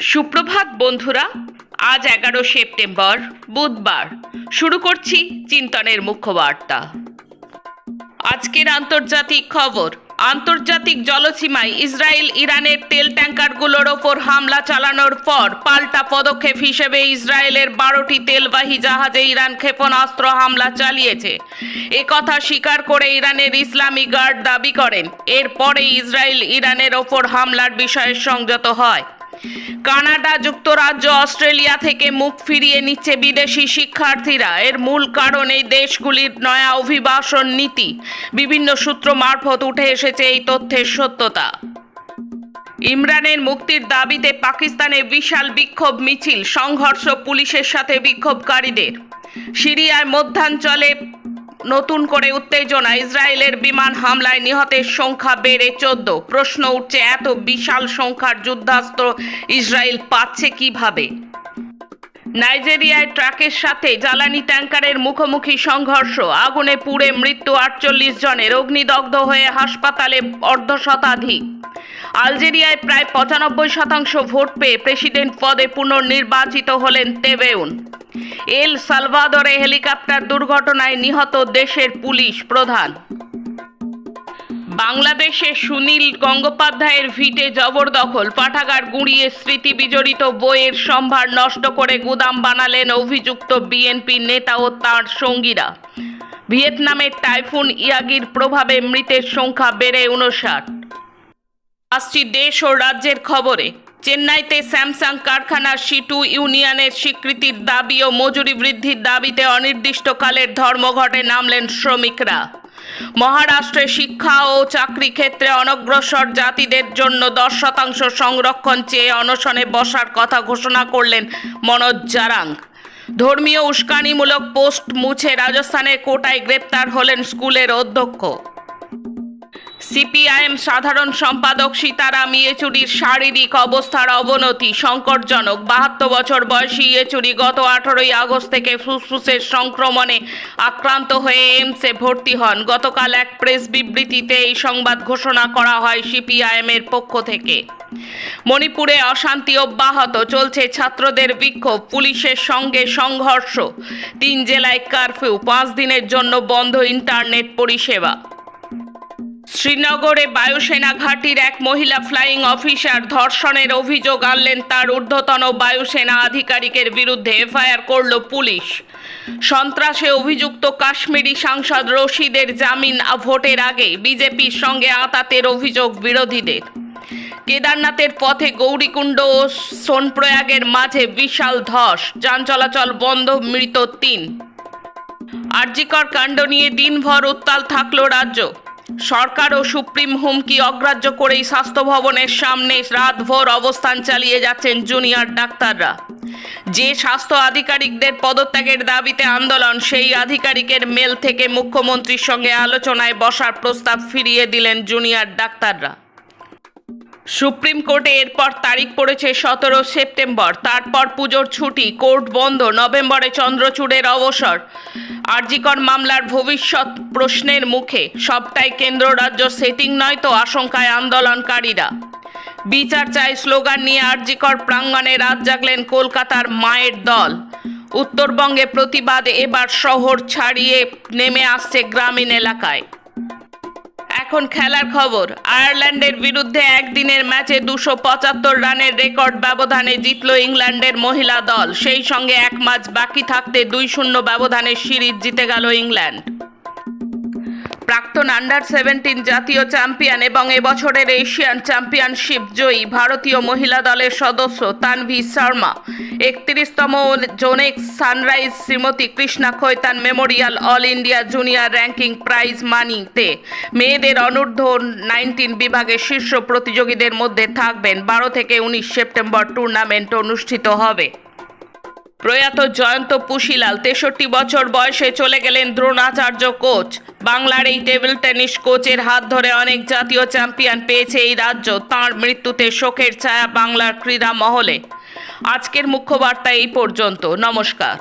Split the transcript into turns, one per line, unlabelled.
সুপ্রভাত, বন্ধুরা। আজ এগারো সেপ্টেম্বর, বুধবার। শুরু করছি চিন্তনের মুখ্য বার্তা আজকের আন্তর্জাতিক খবর, আন্তর্জাতিক জলসীমায় ইসরায়েল, ইরানের তেল ট্যাঙ্কারগুলোর ওপর হামলা চালানোর পর পাল্টা পদক্ষেপ হিসেবে ইসরায়েলের বারোটি তেলবাহী জাহাজে ইরান ক্ষেপণাস্ত্র হামলা চালিয়েছে। কথা স্বীকার করে ইরানের ইসলামী গার্ড দাবি করেন। এরপরে ইসরায়েল, ইরানের ওপর হামলার বিষয়ে সংযত হয়। কানাডা, যুক্তরাজ্য, অস্ট্রেলিয়া থেকে মুখ ফিরিয়ে নিচ্ছে বিদেশি শিক্ষার্থীরা। এর মূল কারণ এই দেশগুলির নয়া অভিবাসন নীতি। বিভিন্ন সূত্র মারফত উঠে এসেছে এই তথ্যের সত্যতা। ইমরানের মুক্তির দাবিতে পাকিস্তানে বিশাল বিক্ষোভ মিছিল, সংঘর্ষ পুলিশের সাথে বিক্ষোভকারীদের। সিরিয়ার মধ্যাঞ্চলে নতুন করে উত্তেজনা, ইসরায়েলের বিমান হামলায় নিহতের সংখ্যা বেড়ে চোদ্দ। প্রশ্ন উঠছে, এত বিশাল সংখ্যার যুদ্ধাস্ত্র ইসরায়েল পাচ্ছে কীভাবে? নাইজেরিয়ায় ট্রাকের সাথে জ্বালানি ট্যাঙ্কারের মুখোমুখি সংঘর্ষ, আগুনে পুড়ে মৃত্যু আটচল্লিশ জনের, অগ্নিদগ্ধ হয়ে হাসপাতালে অর্ধশতাধিক আলজেরিয়ায় প্রায় পঁচানব্বই শতাংশ ভোট পেয়ে প্রেসিডেন্ট পদে পুনর্নির্বাচিত হলেন তেবেউন। এল সালভাদরে হেলিকপ্টার দুর্ঘটনায় নিহত দেশের পুলিশ প্রধান। বাংলাদেশে সুনীল গঙ্গোপাধ্যায়ের ভিটে জবরদখল, পাঠাগার গুঁড়িয়ে স্মৃতি বিজড়িত বইয়ের সম্ভার নষ্ট করে গুদাম বানালেন অভিযুক্ত বিএনপি নেতা ও তাঁর সঙ্গীরা। ভিয়েতনামের টাইফুন ইয়াগির প্রভাবে মৃতের সংখ্যা বেড়ে উনষাট আসছি দেশ ও রাজ্যের খবরে। চেন্নাইতে স্যামসাং কারখানার সিটু ইউনিয়নের স্বীকৃতির দাবি ও মজুরি বৃদ্ধির দাবিতে অনির্দিষ্টকালের ধর্মঘটে নামলেন শ্রমিকরা। মহারাষ্ট্রে শিক্ষা ও চাকরি ক্ষেত্রে অনগ্রসর জাতিদের জন্য দশ শতাংশ সংরক্ষণ চেয়ে অনশনে বসার কথা ঘোষণা করলেন মনোজ জারাং। ধর্মীয় উস্কানিমূলক পোস্ট মুছে রাজস্থানের কোটায় গ্রেপ্তার হলেন স্কুলের অধ্যক্ষ। সিপিআইএম সাধারণ সম্পাদক সীতারাম ইয়েচুরির শারীরিক অবস্থার অবনতি, সংকটজনক। বাহাত্তর বছর বয়সী ইয়েচুরি গত আঠারোই আগস্ট থেকে ফুসফুসের সংক্রমণে আক্রান্ত হয়ে এমসে ভর্তি হন। গতকাল এক প্রেস বিবৃতিতে এই সংবাদ ঘোষণা করা হয় সিপিআইএম এর পক্ষ থেকে। মণিপুরে অশান্তি অব্যাহত, চলছে ছাত্রদের বিক্ষোভ, পুলিশের সঙ্গে সংঘর্ষ। তিন জেলায় কারফিউ, পাঁচ দিনের জন্য বন্ধ ইন্টারনেট পরিষেবা। শ্রীনগরে বায়ুসেনা ঘাঁটির এক মহিলা ফ্লাইং অফিসার ধর্ষণের অভিযোগ আনলেন তার ঊর্ধ্বতন বায়ুসেনা আধিকারিকের বিরুদ্ধে এফআইআর করল পুলিশ। সন্ত্রাসে অভিযুক্ত কাশ্মীরি সাংসদ রশিদের জামিন ভোটের আগে বিজেপির সঙ্গে আতাতের অভিযোগ বিরোধীদের। কেদারনাথের পথে গৌরীকুণ্ড ও সোনপ্রয়াগের মাঝে বিশাল ধস, যান চলাচল বন্ধ, মৃত তিন। আরজিকর কাণ্ড নিয়ে দিনভর উত্তাল থাকল রাজ্য। সরকার ও সুপ্রিম হুমকি অগ্রাহ্য করেই স্বাস্থ্য ভবনের সামনে রাতভর অবস্থান চালিয়ে যাচ্ছেন জুনিয়র ডাক্তাররা। যে স্বাস্থ্য আধিকারিকদের পদত্যাগের দাবিতে আন্দোলন, সেই আধিকারিকের মেল থেকে মুখ্যমন্ত্রীর সঙ্গে আলোচনায় বসার প্রস্তাব ফিরিয়ে দিলেন জুনিয়র ডাক্তাররা। সুপ্রিম কোর্টে এরপর তারিখ পড়েছে সতেরো সেপ্টেম্বর। তারপর পুজোর ছুটি, কোর্ট বন্ধ, নভেম্বরে চন্দ্রচূড়ের অবসর। আরজিকর মামলার ভবিষ্যৎ প্রশ্নের মুখে, সবটাই কেন্দ্র রাজ্য সেটিং নয় তো আশঙ্কায় আন্দোলনকারীরা। বিচার চাই স্লোগান নিয়ে আরজিকর প্রাঙ্গণে রাত জাগলেন কলকাতার মায়ের দল। উত্তরবঙ্গে প্রতিবাদ এবার শহর ছাড়িয়ে নেমে আসছে গ্রামীণ এলাকায়। এখন খেলার খবর, আয়ারল্যান্ডের বিরুদ্ধে একদিনের ম্যাচে দুশো পঁচাত্তর রানের রেকর্ড ব্যবধানে জিতল ইংল্যান্ডের মহিলা দল। সেই সঙ্গে এক ম্যাচ বাকি থাকতে দুই শূন্য ব্যবধানে সিরিজ জিতে গেল ইংল্যান্ড। প্রাক্তন আন্ডার সেভেন্টিন জাতীয় চ্যাম্পিয়ন এবং এবছরের এশিয়ান চ্যাম্পিয়নশিপ জয়ী ভারতীয় মহিলা দলের সদস্য তানভি শর্মা। একত্রিশতম জোনেক sunrise Shrimati Krishna Khaitan memorial all India junior ranking prize মানিতে মেয়েদের অনূর্ধ্ব নাইনটিন বিভাগের শীর্ষ প্রতিযোগীদের মধ্যে থাকবেন বারো থেকে উনিশ সেপ্টেম্বর টুর্নামেন্ট অনুষ্ঠিত হবে। প্রয়াত জয়ন্ত পুশিলাল তেষট্টি বছর বয়সে চলে গেলেন দ্রোণাচার্য কোচ। বাংলার এই টেবিল টেনিস কোচের হাত ধরে অনেক জাতীয় চ্যাম্পিয়ন পেয়েছে এই রাজ্য। তাঁর মৃত্যুতে শোকের ছায়া বাংলার ক্রীড়া মহলে আজকের মুখ্য বার্তা এই পর্যন্ত। নমস্কার।